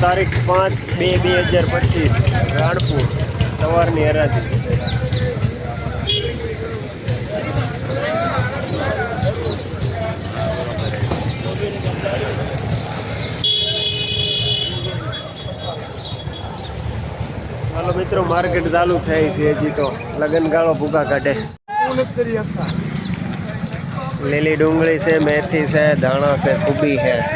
તારીખ પાંચ બે બે હજાર પચીસ, રાણપુર, સવારની હરાજી. હાલો મિત્રો, માર્કેટ ચાલુ થાય છે હજી તો. લગન ભૂકા કાઢે. લીલી ડુંગળી છે, મેથી છે, ધાણા છે, કુબી છે.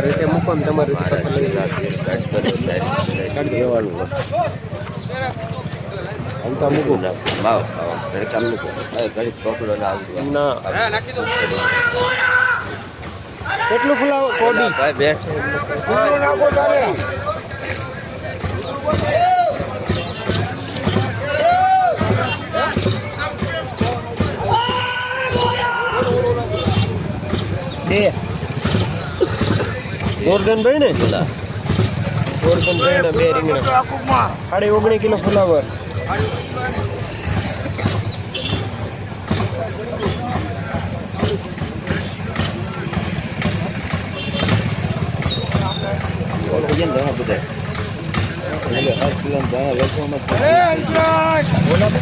તમારી રીતે મૂકો ને તમારી રીતે પાછા લઈ લેવાનું આમ તો મૂકું. ના ભાવ ઘડીક આમ મૂકું. ઘડીક પકડો ના આવતું. ના. કેટલું ફુલાવ? કોબી. ભાઈ બેઠ. ભાઈ ને ના ગોરધન ભાઈ ને બે રીંગણા સાડી ઓગણી કિલો ફુલાવર. બધા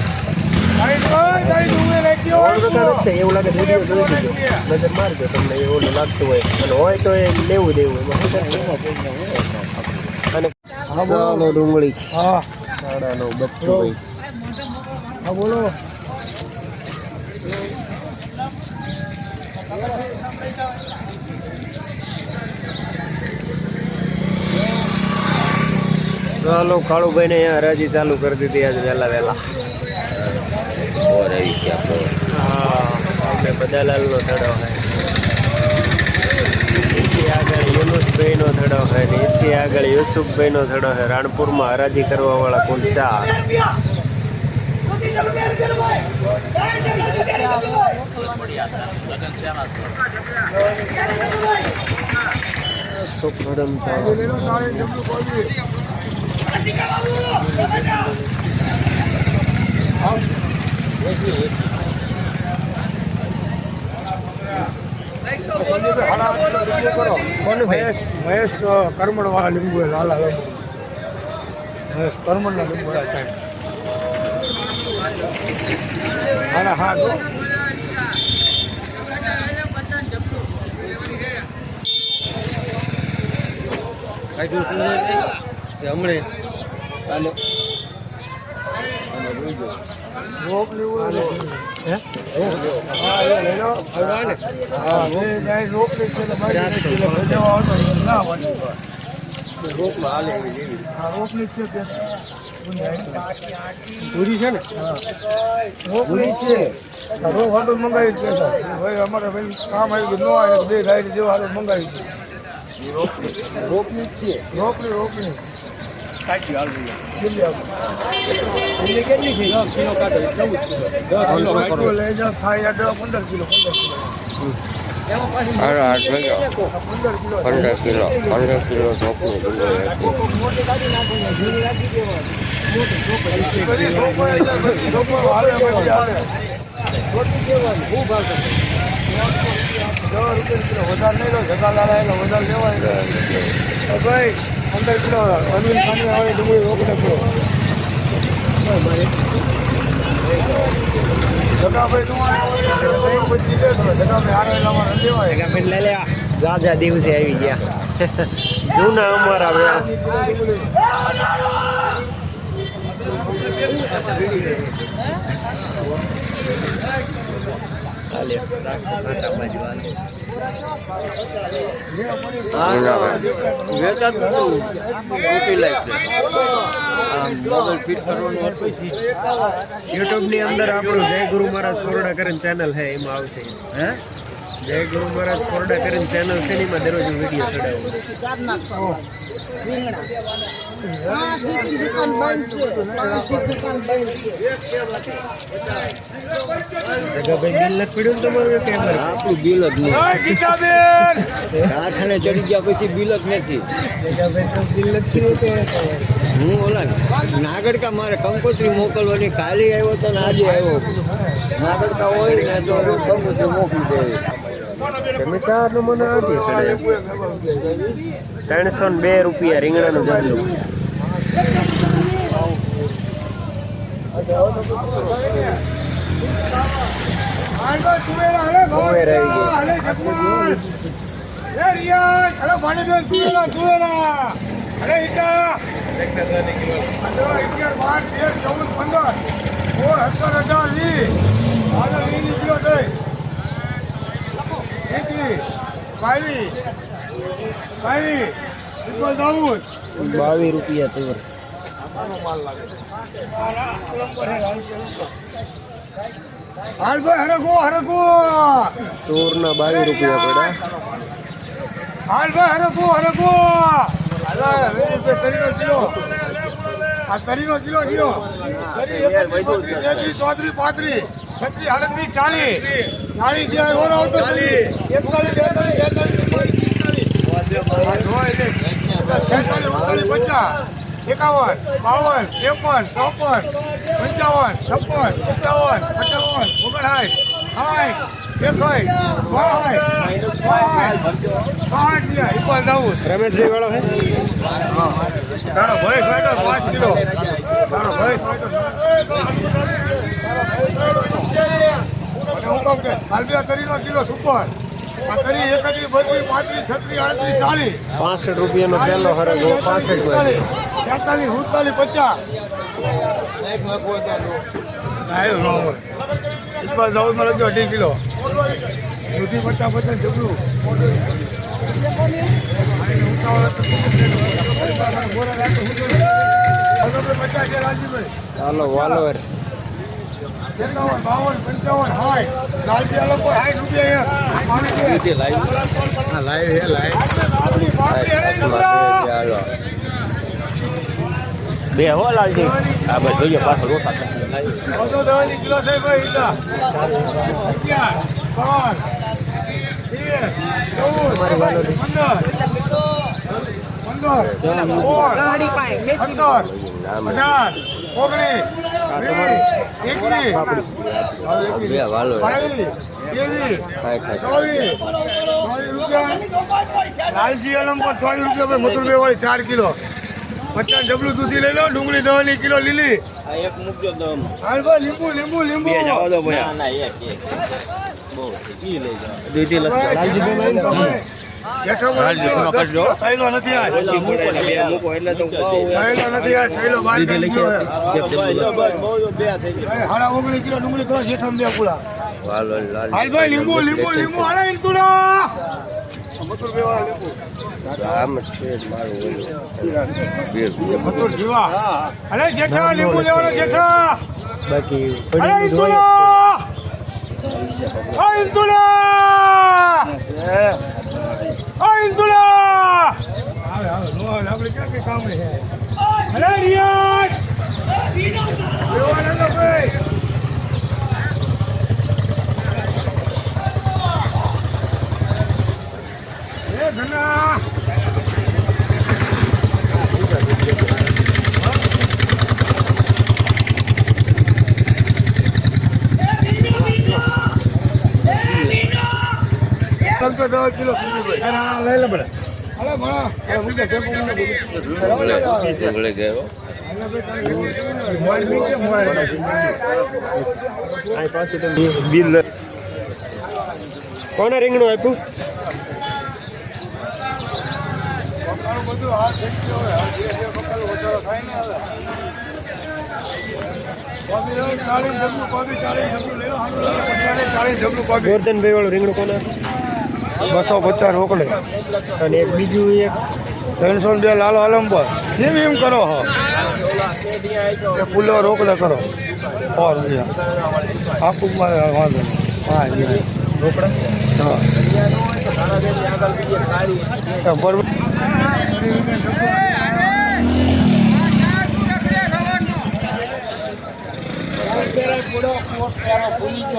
એવું લાગે વીડિયો જોઈ લીધો નજર મારજો તમને એવું લાગતું હોય. અને હોય તો એ લેવું દેવું એમાં અને ચાલો ડુંગળી. સાડાનો બચ્ચું હા બોલો. ચાલો કાળુભાઈ અહીંયા હરાજી ચાલુ કરી દીધી આજે વહેલા વહેલા. ઓર આવી ગયા હા આપણે બદાલાલનો થડો એથી આગળ યુનુસભાઈનો થડો હોય ને એથી આગળ યુસુફભાઈનો થડો હોય રાણપુરમાં હરાજી કરવા વાળા કુલ ચાર. સુખડમ ભાઈ મહેશ મહેશ કરમણ વાળા લીંબુ હે, લાલા લીંબુ મહેશ કરમણ ના લીંબુ હે, સાહેબ હા જો. હમણે ચાલો હે. હે હા. હા બે ગાય લે છે ના રોપની પૂરી છે રોપની રોપ હાટો મંગાવી છે ભાઈ અમારે ભાઈ કામ આવી ગયું ન આવે બે ગાય જેવા હાટો મંગાવી છે રોપની જ છે રોપની રોપની દિલ્હી કેટલી છે દસ કિલો કાઢો ચૌદ કિલો દસ કિલો લઈ જાઓ થાય દસ પંદર કિલો પંદર કિલો હાલો પંદર કિલો પંદર કિલો ઢોકળી હાલે હાલે વધારે નહીં લો. જગા લાલા એટલે વધારે લેવાય ભાઈ પંદર કિલો અનિલ ખાની આવે ડુંગળી રોપી નાખો જગાભાઈ નું આવે પછી લેજો જગાભાઈ હારે લાવવા ન દેવાય લઈ લે જાજા દિવસે આવી ગયા. જૂના અમારા હાલ્યો. આટા બાજુ હાલ્યો. વેચાતું હતું. રૂપી લાઈફ આમ મોબાઈલ ફિટ કરવાનું હતું યુટ્યુબની અંદર આપણું જય ગુરુ મહારાજ કોરોના કરન ચેનલ હે એમાં આવશે હે જય ગુરુ મહારાજ કોરડા કરીને ચેનલ છે એમાં દરરોજ હું વીડિયો ચડાવું ચડી ગયા પછી બિલ જ નથી. હું ઓલા નાગડકા મારે કંકોત્રી મોકલવાની કાલે આવ્યો તો ને આજે આવ્યો. નાગડકા હોય ને તો કંકોત્રી મોકલી દે. તમે ચારનું મને આપી છે ત્રણસો ને બે રૂપિયા રીંગણાનું ચૌદ પંદર સોળ સત્તર અઢાર વીસ હાલો વીસ કિલો દઈ એકવીસ બાવીસ રૂપિયા હરગો હરગો તુરના બાવીસ રૂપિયા પડ્યા હાલ ભાઈ હરગો તરીનો આ તરીનો કિલો કિલો. તરી ચોત્રીસ પાંત્રીસ. છત્રીસ આડત્રીસ ચાલીસ. ચાલીસ ઓર આવતો એકતાલીસ બેતાલીસ તેતાલીસ પચાસ એકાવન બાવન ત્રેપન ચોપન પંચાવન છપ્પન સત્તાવન પંચાવન ઓગણસાઠ રમેશભાઈ વાળો હે? તારો ભાઈ ફાટો પાંચ કિલો. તારો અને હું કહું કે હાલબિયા તરીનો કિલો સુપર. આ તરી પાંત્રીસ છત્રીસ આડત્રીસ ચાલીસ પાસઠ રૂપિયાનો પહેલો હરગો પાસઠ તેતાલીસ સુડતાલીસ પચાસ. ઇકબાલ દાઉદમાં લખજો અઢી કિલો. દૂધી પચાસ પચાસ જબલું ચાલો વાલોર. એકાવન બાવન પંચાવન સાઠ લાલજી લોકો સાઠ રૂપિયા લાઈવ હે બે હો લાલજી. આ ભાઈ જોઈએ પાછો ઓછા બધો દવાની કિલો થઈ ભાઈ ઈટા અગિયાર બાર તેર ચૌદ પંદર. લાલજી અલમ પર ચોવીસ રૂપિયા મથુર બે હોય ચાર કિલો પચાસ ડબલું દૂધી લઈ લો ડુંગળી દવાની કિલો લીલી એક ભાઈ લીંબુ લીંબુ લીંબુ લઈ જાઓ દૂધી લાલજીભાઈ હાડા લીંબુ લીંબુ લીંબુ હાલે ઇંતુડા. મથુરભાઈ વાળા લીંબુ. આમ જ છે મારું મથુર જીવા. અરે જેઠા લીંબુ લેવાનો જેઠા. બાકી અરે પડી ઇંતુડા. અરે ઇંતુડા આવે આવે નો આવે આપણે ક્યાં કે કામ નહીં અરે રિયાજ લેવાના ભાઈ. એ ઘના કિલો લઈ લે બડે અરે ગયો આ પાછું તમે બિલ કોને રીંગણું આપ્યું. ગોરધનભાઈ વાળું રીંગણું કોને બસો પચાસ રોકડે. અને એક બીજું એક ત્રણસો બે લાલો આલમ પર કેમ એમ કરો હો? ફૂલો રોકડે કરો. સો રૂપિયા. આખું વાંધો હા રોકડા? હા અહીંયા ન હોય તો ધાણા બેની આગળ બીજી એક કાળી તો બરોબર ઓલા વિક્રમને કામ હતું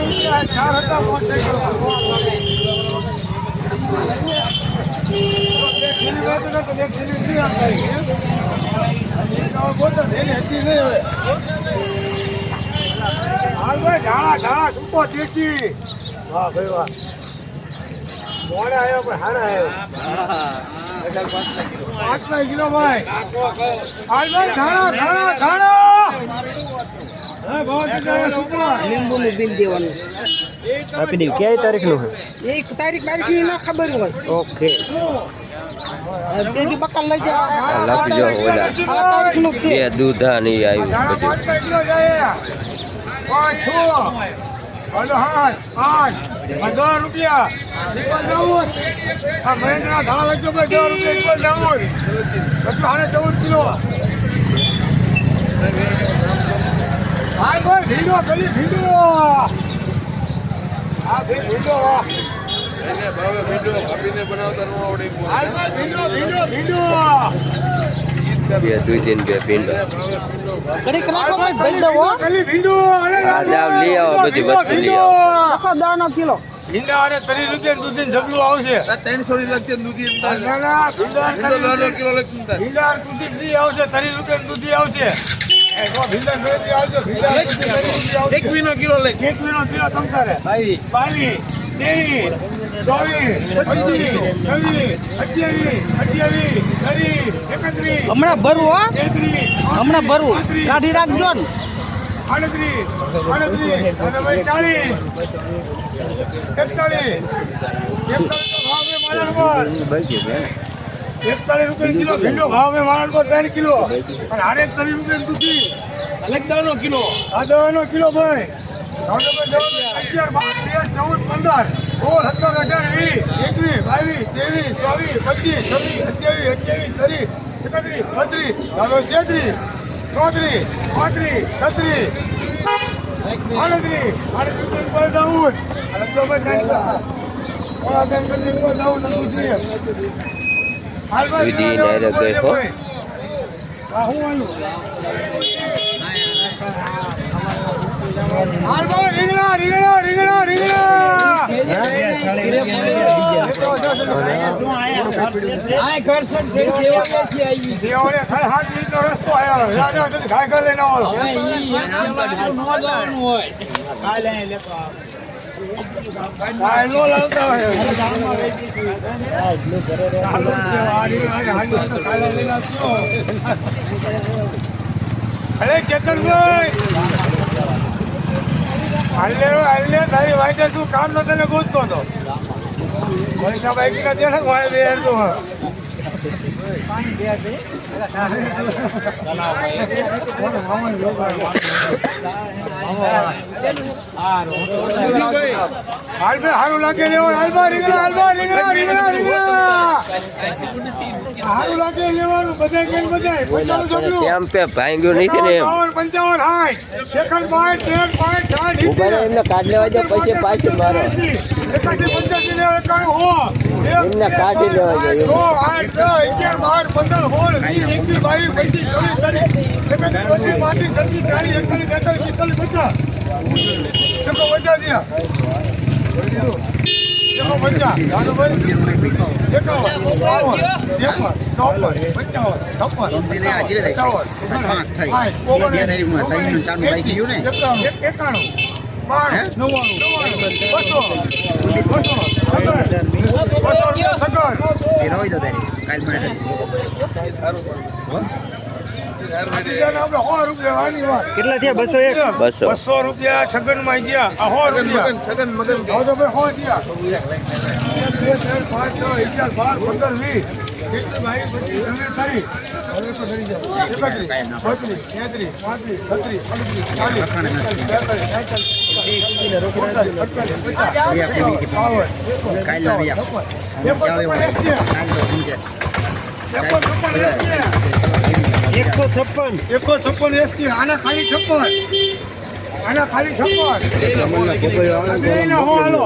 હતા પાંચ થઈ ગયો એક ખીલી વેચો ને તો એક ખીલી નહીં આપવાની ગોતર ઢેલી હતી નહીં હવે હાલ ભાઈ ધાણા ધાણા સુપો દેશી વાહ. ભાઈ વાહ મોડે આવ્યો, પણ હારા આવ્યો. પાંચના કિલો ભાઈ. હાલ ભાઈ ધાણા ધાણા ધાણા. સુપર લીંબુનું બિલ દેવાનું. આપી દઉં ક્યાંય તારીખનું એક તારીખ બારીખની ના ખબર હોય. ઓકે. તેથી બકલ લઈ જા લખજો ઓલા આ તારીખનું છે બે દૂધા નહીં આવ્યું બધું હાથ પાંચ હજાર રૂપિયા. એકવાર નવ્વદ આ મહેન્દ્રના ધાણા લખજો ભાઈ હજાર રૂપિયા એકવાર નવ્વદ પછી હાને ચૌદ કિલો. હા ભાઈ ભીડો ગલી ભીડો. હા ભાઈ ભીડો ભીડો હાય ભાઈ ભીડો ભીડો ભીડો. બે દૂધી ને બે ભીંડો ઘડીક રાખો ભાઈ ભાઈ દો ગલી ભીડો અરે જાવ લઈ આવો બધી વસ્તુ લઈ આવો. રાખો દાણો કિલો. ભીંડા રૂપિયા દૂધી જબલું આવશે. ત્રણસો ની લગતી દૂધી ના, ના, ભીંડા અને ત્રીસ રૂપિયા- ભીંડા દૂધી ફ્રી આવશે ત્રીસ રૂપિયા દૂધી આવશે. એ જો ભીંડા ને દૂધી આવશે ભીંડા અને દૂધી ત્રીસ રૂપિયા આવશે. એકવીનો કિલો કિલો તમતારે બાવીસ તેવીસ ચોવીસ છવ્વીસ અઠ્યાવીસ અઠ્યાવીસ ત્રીસ એકત્રીસ હમણાં ભરવું, હા. હમણાં ભરવું. કાઢી રાખજો ને. આડત્રીસ આડત્રીસ અને ભાઈ ચાલીસ એકતાલીસ એકતાલીસ રૂપિયા કિલો ભીંડો ભાવ મેં મારા ઉપર ત્રણ કિલો અને હારે ત્રીસ રૂપિયા દૂધી લગદાનો કિલો આ દવાનો કિલો, ભાઈ. દવાનો અગિયાર બાર તેર ચૌદ પંદર સોળ સત્તર વીસ એકવીસ બાવીસ ત્રેવીસ ચોવીસ પચીસ છવ્વીસ અઠ્યાવીસ અઠ્યાવીસ ત્રીસ એકત્રીસ બત્રીસ તેત્રીસ ચોત્રીસ પાંત્રીસ છત્રીસ આડત્રીસ આડત્રીસ ઉપર દાઉદ તો ભાઈ ઓલા બેન કરી ઉપર દાઉદ નતું જોઈએ હાલ ભાઈ દૂધી ને હારે ગઈ હો. હા અરે કેતનભાઈ હાલે હાલે તારી વાઈટે તું કામ નો તને ગોતતો હતો પૈસા બાકી ના દે ને બે તું હારું પાંચ તેર પાંચ એમને કાઢ લેવા જાવ પછી પાછું મારો. એમને કાઢી લેવા જોઈએ. આઠ દસ અગિયાર બાર પંદર સોળ વીસ એકવીસ બાવીસ પચીસ ચોવીસ ત્રીસ એકત્રીસ બત્રીસ પાંત્રીસ છત્રીસ ચાલીસ એકતાલીસ બેતાલીસ પિસ્તાલીસ પચાસ. એકો પચાસ થયા એકો પચાસ દાદુભાઈ એકાવન બાવન ત્રેપન ચોપન પંચાવન છપ્પન એકાવન એકાણું. સો રૂપિયા વાની વાત કેટલા થયા? બસો એક? બસો. બસો રૂપિયા છગનમાં ગયા. આ સો રૂપિયા. છગન મગન. ભાઈ સો ગયા. એક, બે ત્રણ પાંચ છ અગિયાર બાર પંદર વીસ. પચાસ, બાવન, છપ્પન, એકસો છપ્પન એસટી આના ખાલી છપ્પન આના ખાલી છપ્પન બેયને હો હાલો.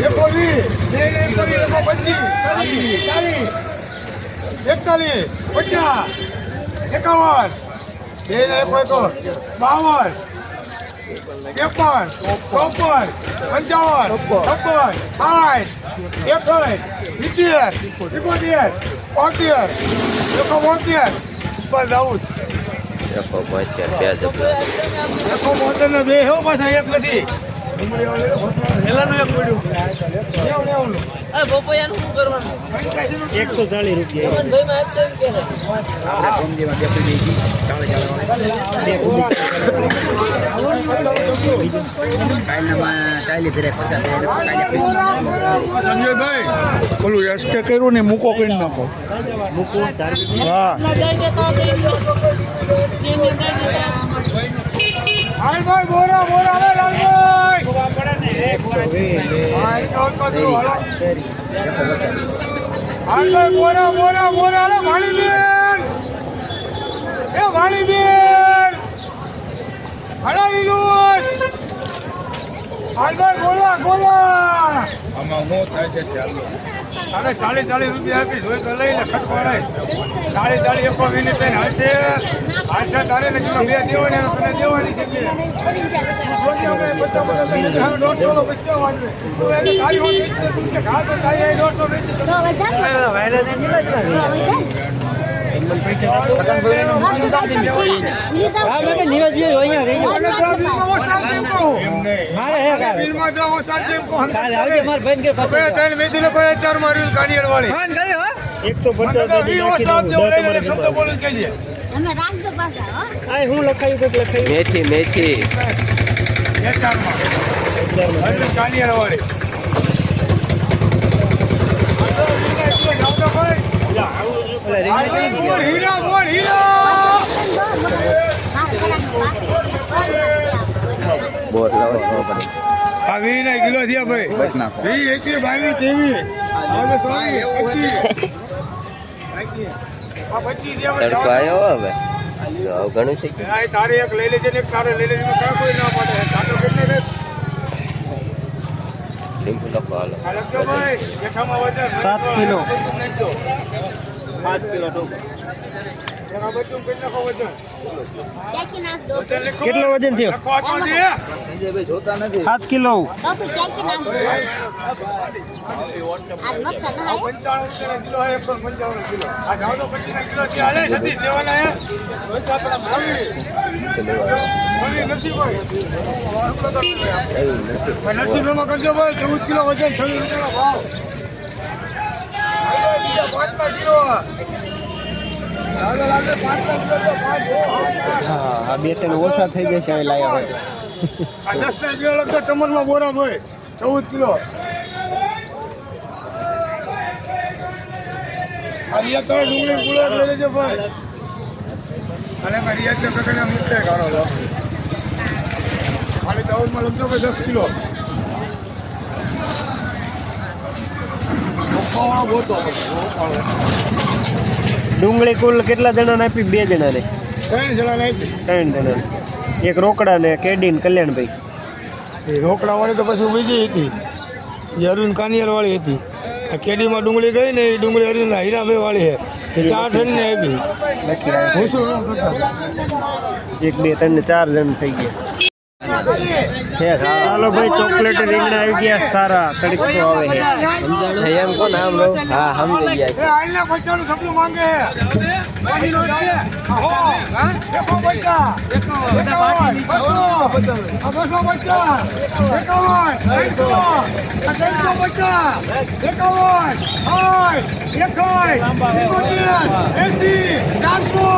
એકો વીસ, બેયને એકો વીસ, એકો પચીસ, ચાલીસ, ચાલીસ, એકતાલીસ, પચાસ, એકાવન, બે બાવન, ત્રેપન, ચોપન, પંચાવન, છપ્પન, સાઠ, એકસઠ, સિત્તેર, એકોતેર, બોતેર, એકો બોતેર, ઉપર જાઉં છું. એકો પહોંચ્યા બે ડબલા બોતેર ને બે હો પાછા એક નથી પેલાનું એક પડ્યું નેવું. એકસો ચાલીસ રૂપિયા. સંજયભાઈ ઓલું એસકે કર્યું ને મૂકો કરી નાખો. હા. હાલ ભાઈ બોરા બોરા રે આમાં હું થાય છે ચાલો અરે ચાલીસ ચાલીસ રૂપિયા આપી જોઈ તો લઈને લે ખટવાડાય. ચાલીસ ચાલીસ એકો વીને થઈને હશે. હશે તારે ને કીધું બે દેવાની તને દેવાની કેટલી દોઢસો વાંચે. એકસો પચાસ મને તો ઈ ઓછા આપજો, લઈ લે, શબ્દ બોલું જ કહેજે. અમે રાખજો પાછા હો આ હું લખાયું કંઈક લખાયું મેથી મેથી બે ચારમાં. એટલે કાનિયર વાળી. બોલ હીરા બોલ હીરા બોર તારે એક લઈ લેજે ને તારે લઈ લેજે કોઈ ના પડે સાત કિલો. પાંચ કિલો ટોપો એના બધું કેટલા વજન? થયો? સાત કિલો તો ચાકી નાખજો આજ મસ્ત આ નહાય પંચાણું કિલો હે, એકસો ને પંચાણું કિલો. આ જાવનો પચીસના કિલો છે. હાલે, સતીશ લેવાના હે? મળી. મળી નથી ભાઈ. એવું નથી ભાઈ નરસિંહભાઈમાં કરજો ભાઈ ચૌદ કિલો વજન છવ્વીસ રૂપિયા ભાવ હાલો, બીજા પાંચના કિલો લાગે લાગે પાંચના કિલો તો પાંચ હો. બે ત્રણ ઓછા થઈ ગયા છે હવે લાયા હોય દસ ના કિલો લગતો ચમનમાં બોરા ભાઈ ચૌદ કિલો. આ રિયા તમે ડુંગળી ગુલાબ લઈ લેજો ભાઈ. અને એમાં રિયા તો કકડીને મૂકે ગાળો ખાલી દાઉદમાં લગતો ભાઈ દસ કિલો. ડુંગળી કુલ કેટલા જણાને આપી? બે જણાને. ત્રણ જણા આપી. ત્રણ જણાને. એક રોકડા ને કેડી ને કલ્યાણભાઈ. એ રોકડા વાળી તો પછી બીજી હતી. અરુણ કાનિયર વાળી હતી. આ કેડીમાં ડુંગળી ગઈ ને એ ડુંગળી અરુણ હીરાભાઈ વાળી છે ચાર જણ ને આપી. હું શું એક બે ત્રણ ને ચાર જણ થઈ ગયા. ચાલો ભાઈ ચોકલેટ રીંગણા આવી ગયા સારા તડકો આવે છે. એમ કોણ આમ લો હા સમજી ગયા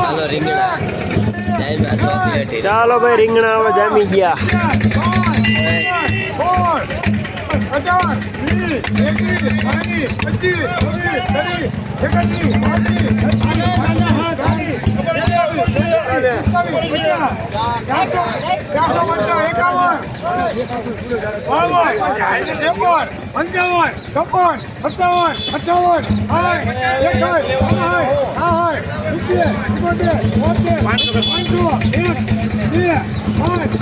ચાલો રીંગણા. ચાલો ભાઈ રીંગણા હવે જામી ગયા. એકાવન પંચાવન છપ્પન સત્તાવન અઠાવન પાંચસો એક બે પાંચ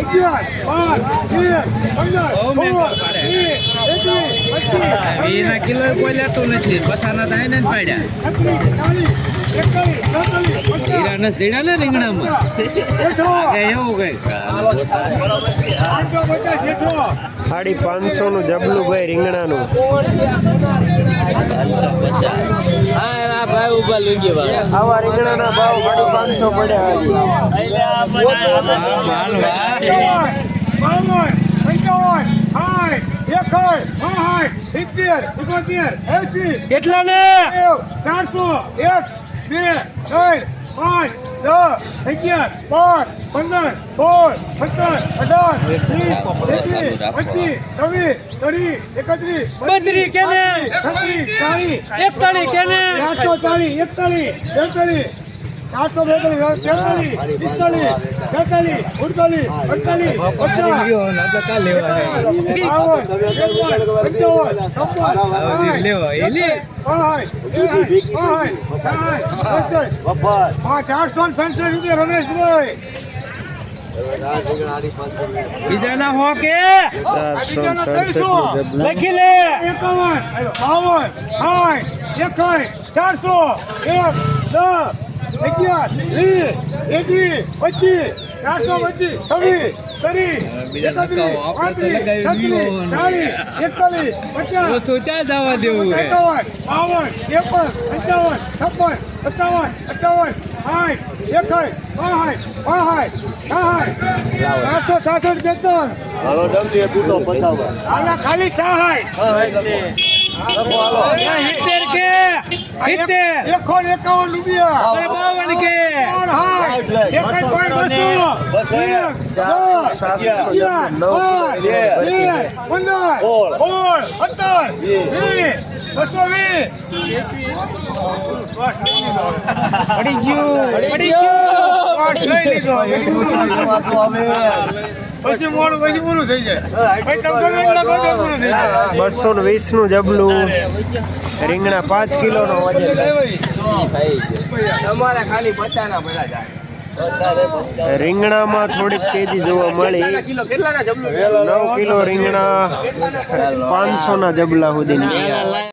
અગિયાર પાંચ બે પંદર પચીસ કિલો કોઈ લેતું નથી. પસાના થાય ને પાડ્યા. હીરાના સીડા ને રીંગણામાં. એવું કંઈક. સાડી પાંચસો નું જબલું ભાઈ રીંગણાનું. આવા રીંગણાના ભાવ સાડી પાંચસો પડ્યા કેટલા ને ચારસો એક બે ત્રણ પાંચ દસ અગિયાર પાંચ પંદર સોળ સત્તર અઢાર વીસ પચીસ છવ્વીસ ત્રીસ એકત્રીસ બત્રીસ કેને? છત્રીસ ચાલીસ એકતાળી કેને ચારસો ચાલીસ એકતાલીસ બેતાલીસ ચારસો બેતાલીસ તેતાલીસ પિસ્તાલીસ છેતાલીસ અડતાલીસ અડતાલીસ ચારસો ને રૂપિયા રમેશભાઈ. બીજાના હો કે? લખી લે. એકાવન બાવન સાઠ એકાઈ ચારસો એક દસ અગિયાર વીસ એકવીસ પચીસ ચારસો પચીસ છવ્વીસ ત્રીસ એકત્રીસ પાંત્રીસ છત્રીસ. ચાલીસ એકતાલીસ પચાસ જવા દેવું એકાવન બાવન ત્રેપન પંચાવન છપ્પન સત્તાવન અઠાવન સાઠ એકસઠ બાસઠ બાસઠ સાઠ ચારસો છાસઠ બેતન આના ખાલી સાઠ. સિત્તેર કે? સિત્તેર એકસો એકાવન રૂપિયા બાવન કે પંદર, સોળ, સત્તર, વીસ, બસો. પડી ગયું પડી ગયું ને વીસનું જબલું. રીંગણા પાંચ કિલો નો વજન ખાલી બચાના પડ્યા જાય. રીંગણામાં થોડીક તેજી જોવા મળી. નવ કિલો રીંગણા પાંચસો ના જબલા સુધી